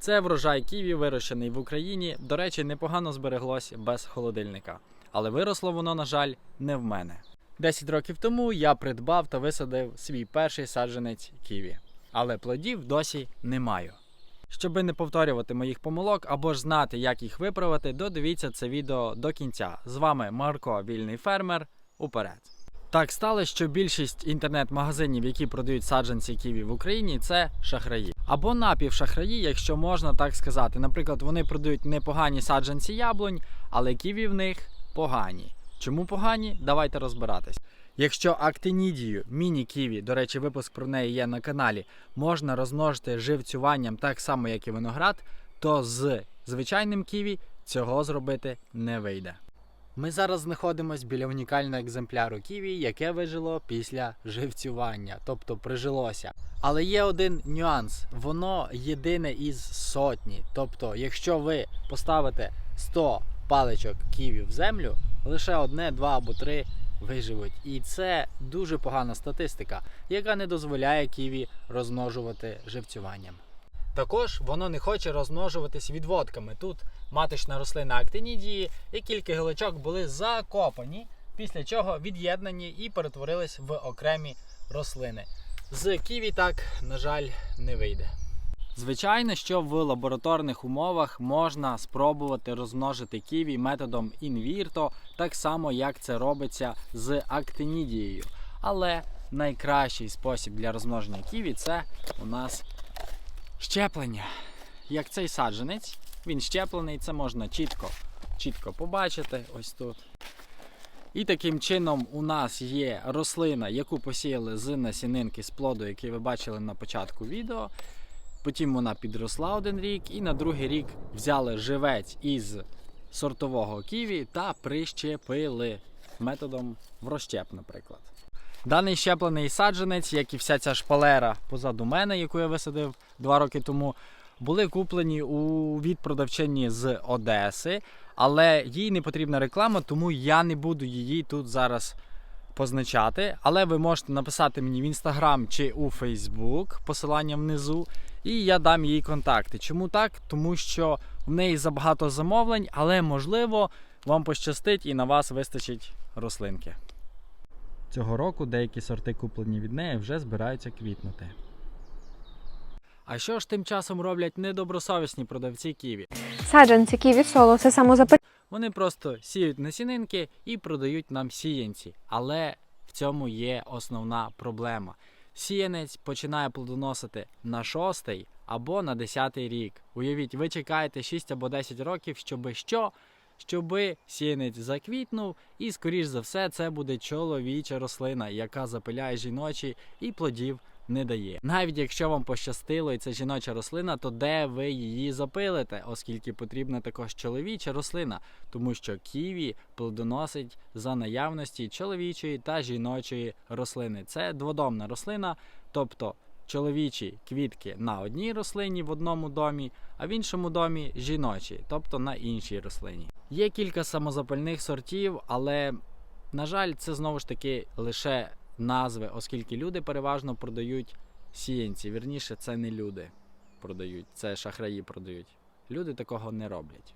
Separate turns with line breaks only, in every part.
Це врожай ківі, вирощений в Україні. До речі, непогано збереглось без холодильника. Але виросло воно, на жаль, не в мене. 10 років тому я придбав та висадив свій перший саджанець ківі. Але плодів досі не маю. Щоби не повторювати моїх помилок або ж знати, як їх виправити, додивіться це відео до кінця. З вами Марко, вільний фермер. Уперед! Так сталося, що більшість інтернет-магазинів, які продають саджанці ківі в Україні, це шахраї або напівшахраї, якщо можна так сказати. Наприклад, вони продають непогані саджанці яблунь, але ківі в них погані. Чому погані? Давайте розбиратись. Якщо актинідію міні-ківі, до речі, випуск про неї є на каналі, можна розмножити живцюванням так само, як і виноград, то з звичайним ківі цього зробити не вийде. Ми зараз знаходимося біля унікального екземпляру ківі, яке вижило після живцювання, тобто прижилося. Але є один нюанс: воно єдине із сотні. Тобто, якщо ви поставите 100 паличок ківі в землю, лише одне, два або три виживуть. І це дуже погана статистика, яка не дозволяє ківі розмножувати живцюванням. Також воно не хоче розмножуватись відводками. Тут маточна рослина актинідії, і кілька гілочок були закопані, після чого від'єднані і перетворились в окремі рослини. З ківі так, на жаль, не вийде. Звичайно, що в лабораторних умовах можна спробувати розмножити ківі методом інвірто, так само як це робиться з актинідією. Але найкращий спосіб для розмноження ківі це у нас щеплення. Як цей саджанець, він щеплений, це можна чітко, чітко побачити ось тут. І таким чином у нас є рослина, яку посіяли з насінинки з плоду, який ви бачили на початку відео. Потім вона підросла один рік, і на другий рік взяли живець із сортового ківі та прищепили методом в розщеп, наприклад. Даний щеплений саджанець, як і вся ця шпалера позаду мене, яку я висадив два роки тому, були куплені у від продавчині з Одеси, але їй не потрібна реклама, тому я не буду її тут зараз позначати. Але ви можете написати мені в інстаграм чи у Фейсбук, посилання внизу, і я дам їй контакти. Чому так? Тому що в неї забагато замовлень, але можливо вам пощастить і на вас вистачить рослинки. Цього року деякі сорти, куплені від неї, вже збираються квітнути. А що ж тим часом роблять недобросовісні продавці ківі?
Саджанці ківі соло це самозапит.
Вони просто сіють насінинки і продають нам сіянці. Але в цьому є основна проблема. Сіянець починає плодоносити на шостий або на десятий рік. Уявіть, ви чекаєте 6 або 10 років, щоби що? Щоби сіянець заквітнув, і, скоріш за все, це буде чоловіча рослина, яка запиляє жіночі і плодів не дає. Навіть якщо вам пощастило і це жіноча рослина, то де ви її запилите, оскільки потрібна також чоловіча рослина, тому що ківі плодоносить за наявності чоловічої та жіночої рослини. Це дводомна рослина, тобто чоловічі квітки на одній рослині в одному домі, а в іншому домі жіночі, тобто на іншій рослині. Є кілька самозапальних сортів, але на жаль, це знову ж таки лише назви, оскільки люди переважно продають сіянці. Вірніше, це не люди продають, це шахраї продають. Люди такого не роблять.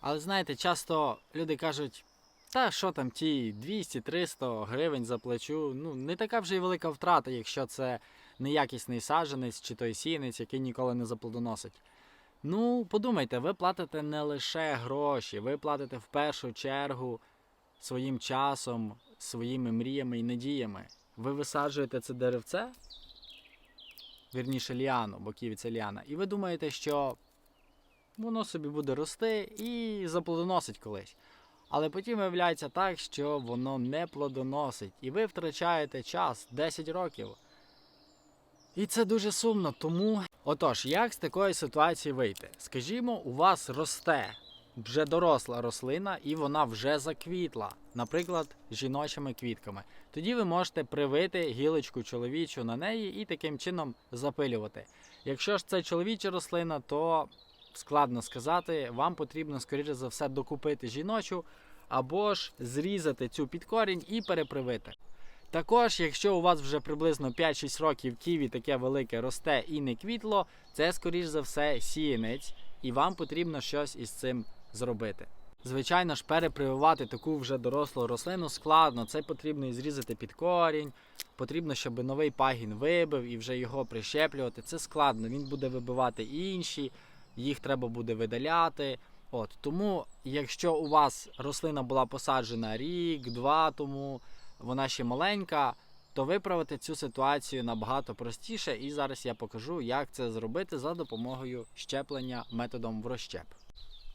Але знаєте, часто люди кажуть. Та що там ті 200-300 гривень заплачу. Ну, не така вже й велика втрата, якщо це неякісний саджанець чи той сіянець, який ніколи не заплодоносить. Ну, подумайте, ви платите не лише гроші, ви платите в першу чергу своїм часом, своїми мріями і надіями. Ви висаджуєте це деревце, вірніше ліану, бо ківі це ліана, і ви думаєте, що воно собі буде рости і заплодоносить колись. Але потім виявляється так, що воно не плодоносить, і ви втрачаєте час 10 років. І це дуже сумно, тому. Отож, як з такої ситуації вийти? Скажімо, у вас росте вже доросла рослина, і вона вже заквітла, наприклад, жіночими квітками. Тоді ви можете привити гілочку чоловічу на неї і таким чином запилювати. Якщо ж це чоловіча рослина, то складно сказати, вам потрібно, скоріше за все, докупити жіночу або ж зрізати цю під корінь і перепривити. Також, якщо у вас вже приблизно 5-6 років ківі таке велике росте і не квітло, це скоріш за все сіянець, і вам потрібно щось із цим зробити. Звичайно ж, перепрививати таку вже дорослу рослину складно. Це потрібно і зрізати під корінь. Потрібно, щоб новий пагін вибив і вже його прищеплювати. Це складно. Він буде вибивати інші, їх треба буде видаляти. От тому, якщо у вас рослина була посаджена рік, два тому, вона ще маленька, то виправити цю ситуацію набагато простіше. І зараз я покажу, як це зробити за допомогою щеплення методом врозщеп.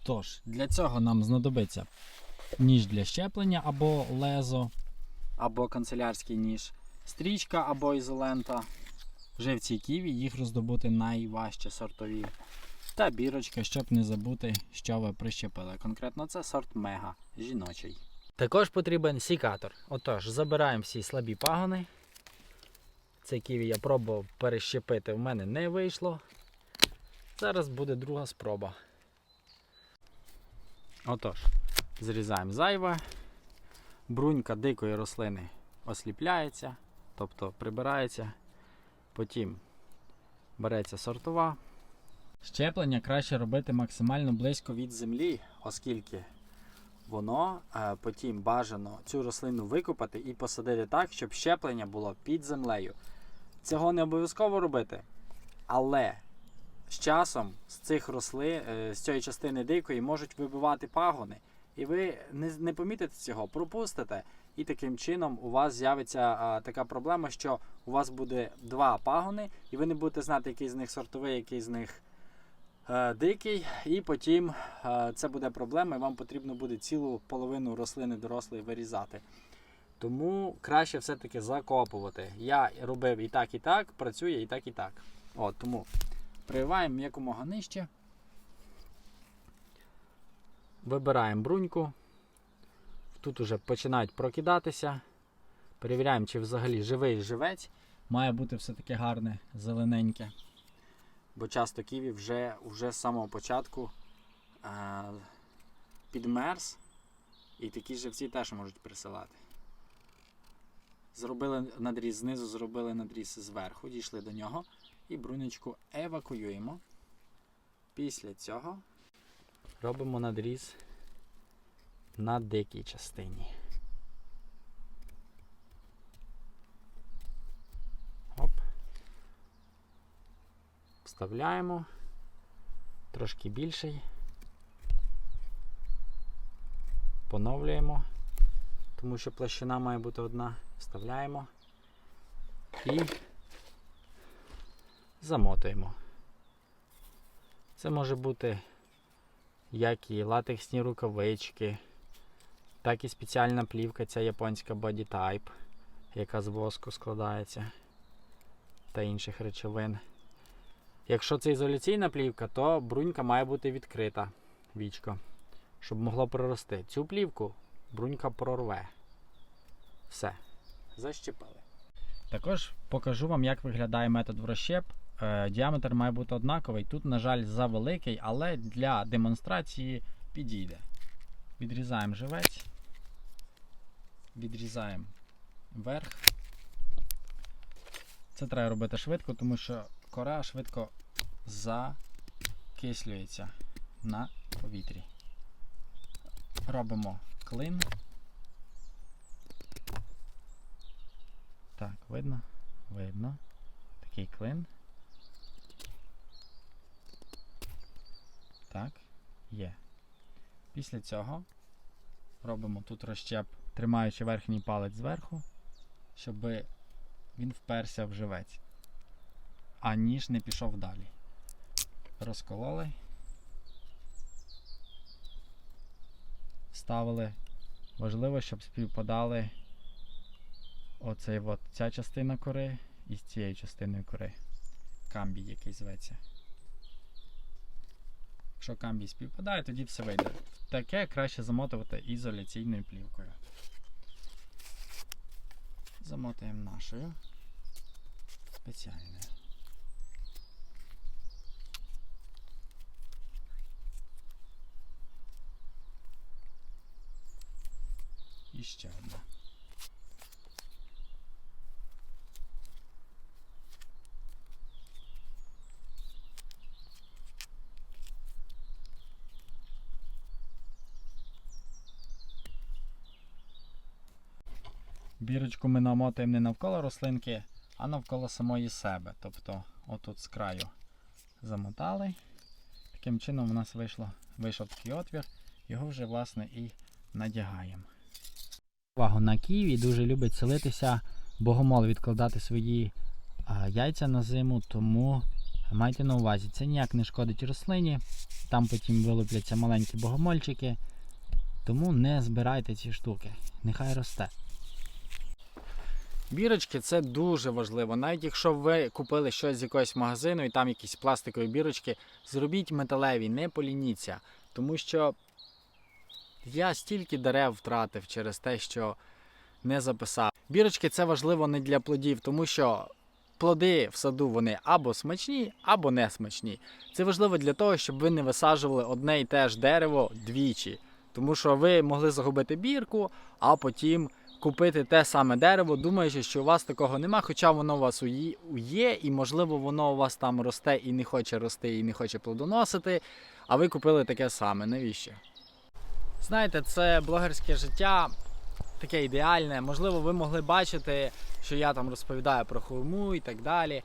Тож, для цього нам знадобиться ніж для щеплення або лезо, або канцелярський ніж, стрічка або ізолента. Вже в цій ківі їх роздобути найважче сортові. Та бірочка, щоб не забути, що ви прищепили. Конкретно це сорт мега жіночий. Також потрібен сікатор. Отож, забираємо всі слабі пагони. Цей ківі я пробував перещепити, в мене не вийшло. Зараз буде друга спроба. Отож, зрізаємо зайве. Брунька дикої рослини осліпляється, тобто прибирається. Потім береться сортова. Щеплення краще робити максимально близько від землі, оскільки воно е, потім бажано цю рослину викопати і посадити так, щоб щеплення було під землею. Цього не обов'язково робити, але з часом з цих рослин, е, з цієї частини дикої можуть вибивати пагони, і ви не, не помітите цього, пропустите. І таким чином у вас з'явиться а, така проблема, що у вас буде два пагони, і ви не будете знати, який з них сортовий, який з них е, дикий. І потім е, це буде проблема, і вам потрібно буде цілу половину рослини дорослої вирізати. Тому краще все-таки закопувати. Я робив і так, і так, працює і так, і так. От, тому прививаємо якомога нижче. Вибираємо бруньку. Тут уже починають прокидатися. Перевіряємо, чи взагалі живий живець. Має бути все таки гарне, зелененьке. Бо часто ківі вже, вже з самого початку е, підмерз. І такі живці теж можуть присилати. Зробили надріз знизу, зробили надріз зверху, дійшли до нього і брунечку евакуюємо. Після цього робимо надріз на дикій частині. Вставляємо трошки більший. Поновлюємо, тому що площина має бути одна. Вставляємо і замотуємо. Це може бути як і латексні рукавички, так і спеціальна плівка, ця японська Body Type, яка з воску складається та інших речовин. Якщо це ізоляційна плівка, то брунька має бути відкрита вічко, щоб могло прорости. Цю плівку брунька прорве. Все. Защепили. Також покажу вам, як виглядає метод врощеп. Е, Діаметр має бути однаковий. Тут, на жаль, завеликий, але для демонстрації підійде. Відрізаємо живець, відрізаємо верх. Це треба робити швидко, тому що кора швидко закислюється на повітрі. Робимо клин. Так, видно? Видно. Такий клин. Так, є. Після цього робимо тут розщеп, тримаючи верхній палець зверху, щоб він вперся в живець, а ніж не пішов далі. Розкололи. Ставили. Важливо, щоб співпадали оцей от, ця частина кори із цією частиною кори. Камбій, який зветься. Якщо камбій співпадає, тоді все вийде. Таке краще замотувати ізоляційною плівкою. Замотуємо нашою спеціальною. І. Бірочку ми намотуємо не навколо рослинки, а навколо самої себе. Тобто отут з краю замотали. Таким чином у нас вийшло, вийшов такий отвір, його вже власне і надягаємо. Увагу на Києві дуже любить селитися богомол відкладати свої а, яйця на зиму, тому майте на увазі, це ніяк не шкодить рослині. Там потім вилупляться маленькі богомольчики. Тому не збирайте ці штуки. Нехай росте. Бірочки це дуже важливо. Навіть якщо ви купили щось з якогось магазину і там якісь пластикові бірочки, зробіть металеві, не полініться. Тому що я стільки дерев втратив через те, що не записав. Бірочки це важливо не для плодів, тому що плоди в саду вони або смачні, або не смачні. Це важливо для того, щоб ви не висаджували одне і те ж дерево двічі. Тому що ви могли загубити бірку, а потім купити те саме дерево, думаючи, що у вас такого нема, хоча воно у вас є, і можливо воно у вас там росте і не хоче рости, і не хоче плодоносити, а ви купили таке саме. Навіщо? Знаєте, це блогерське життя таке ідеальне. Можливо, ви могли бачити, що я там розповідаю про хурму і так далі,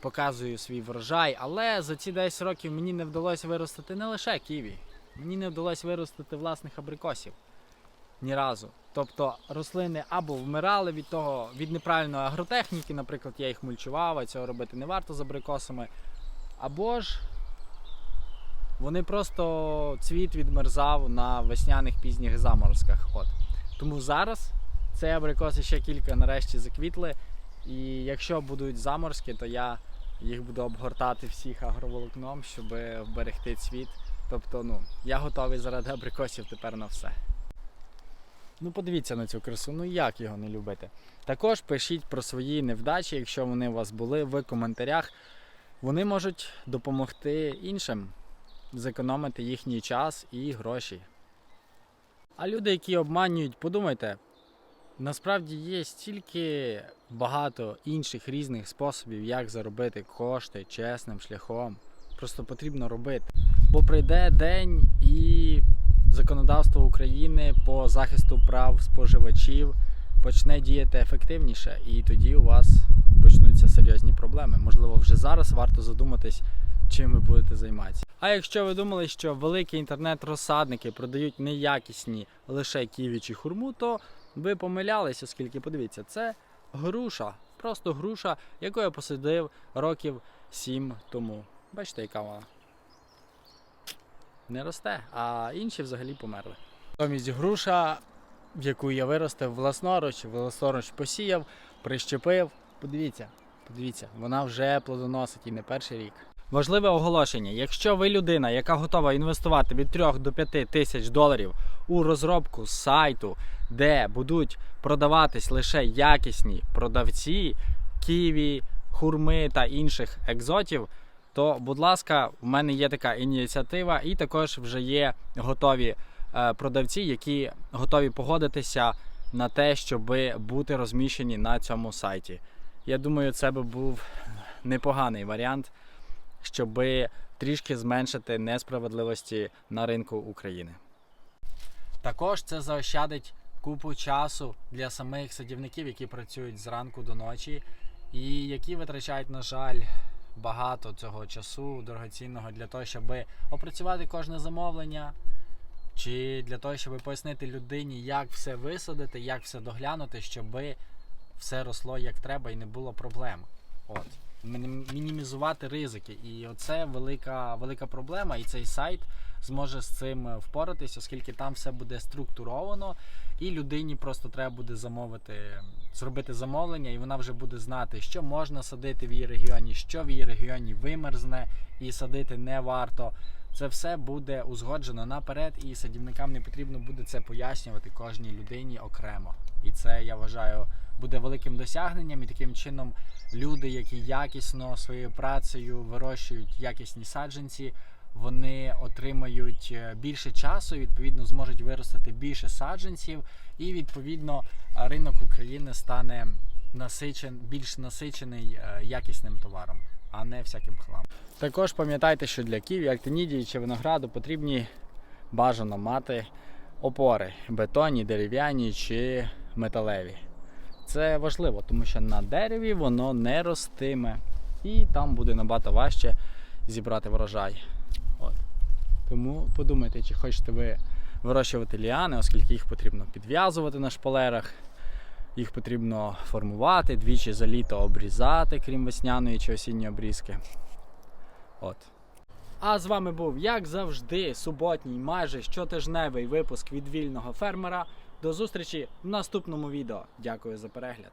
показую свій врожай, але за ці 10 років мені не вдалося виростити не лише ківі, мені не вдалося виростити власних абрикосів ні разу. Тобто рослини або вмирали від того, від неправильної агротехніки, наприклад, я їх мульчував, а цього робити не варто з абрикосами. Або ж вони просто цвіт відмерзав на весняних пізніх заморозках. От. Тому зараз цей абрикоси ще кілька нарешті заквітли. І якщо будуть заморозки, то я їх буду обгортати всіх агроволокном, щоб вберегти цвіт. Тобто, ну, я готовий заради абрикосів тепер на все. Ну, подивіться на цю красу, ну як його не любити. Також пишіть про свої невдачі, якщо вони у вас були в коментарях. Вони можуть допомогти іншим зекономити їхній час і гроші. А люди, які обманюють, подумайте, насправді є стільки багато інших різних способів, як заробити кошти чесним шляхом. Просто потрібно робити. Бо прийде день і законодавство України по захисту прав споживачів почне діяти ефективніше, і тоді у вас почнуться серйозні проблеми. Можливо, вже зараз варто задуматись, чим ви будете займатися. А якщо ви думали, що великі інтернет-розсадники продають неякісні лише ківі чи хурму, то ви помилялись, оскільки подивіться, це груша, просто груша, яку я посадив років 7 тому. Бачите, яка вона не росте, а інші взагалі померли. Натомість груша, яку я виростив власноруч, власноруч посіяв, прищепив. Подивіться, подивіться, вона вже плодоносить і не перший рік. Важливе оголошення: якщо ви людина, яка готова інвестувати від 3 до 5 тисяч доларів у розробку сайту, де будуть продаватись лише якісні продавці ківі, хурми та інших екзотів, то, будь ласка, в мене є така ініціатива, і також вже є готові е, продавці, які готові погодитися на те, щоб бути розміщені на цьому сайті. Я думаю, це би був непоганий варіант, щоб трішки зменшити несправедливості на ринку України. Також це заощадить купу часу для самих садівників, які працюють зранку до ночі, і які витрачають, на жаль, багато цього часу дорогоцінного для того, щоб опрацювати кожне замовлення, чи для того, щоб пояснити людині, як все висадити, як все доглянути, щоб все росло як треба і не було проблем. От. Міні- Мінімізувати ризики. І оце велика, велика проблема. І цей сайт зможе з цим е, впоратись, оскільки там все буде структуровано, і людині просто треба буде замовити, зробити замовлення, і вона вже буде знати, що можна садити в її регіоні, що в її регіоні вимерзне і садити не варто. Це все буде узгоджено наперед, і садівникам не потрібно буде це пояснювати кожній людині окремо. І це я вважаю буде великим досягненням. І таким чином люди, які якісно своєю працею вирощують якісні саджанці, вони отримають е, більше часу, відповідно, зможуть виростити більше саджанців, і відповідно ринок України стане насичен, більш насичений е, якісним товаром, а не всяким хламом. Також пам'ятайте, що для ківі, актинідії чи винограду потрібні бажано мати опори бетонні, дерев'яні чи металеві. Це важливо, тому що на дереві воно не ростиме, і там буде набагато важче зібрати врожай. От. Тому подумайте, чи хочете ви вирощувати ліани, оскільки їх потрібно підв'язувати на шпалерах, їх потрібно формувати, двічі за літо обрізати, крім весняної чи осінньої обрізки. От. А з вами був, як завжди, суботній, майже щотижневий випуск від вільного фермера. До зустрічі в наступному відео. Дякую за перегляд.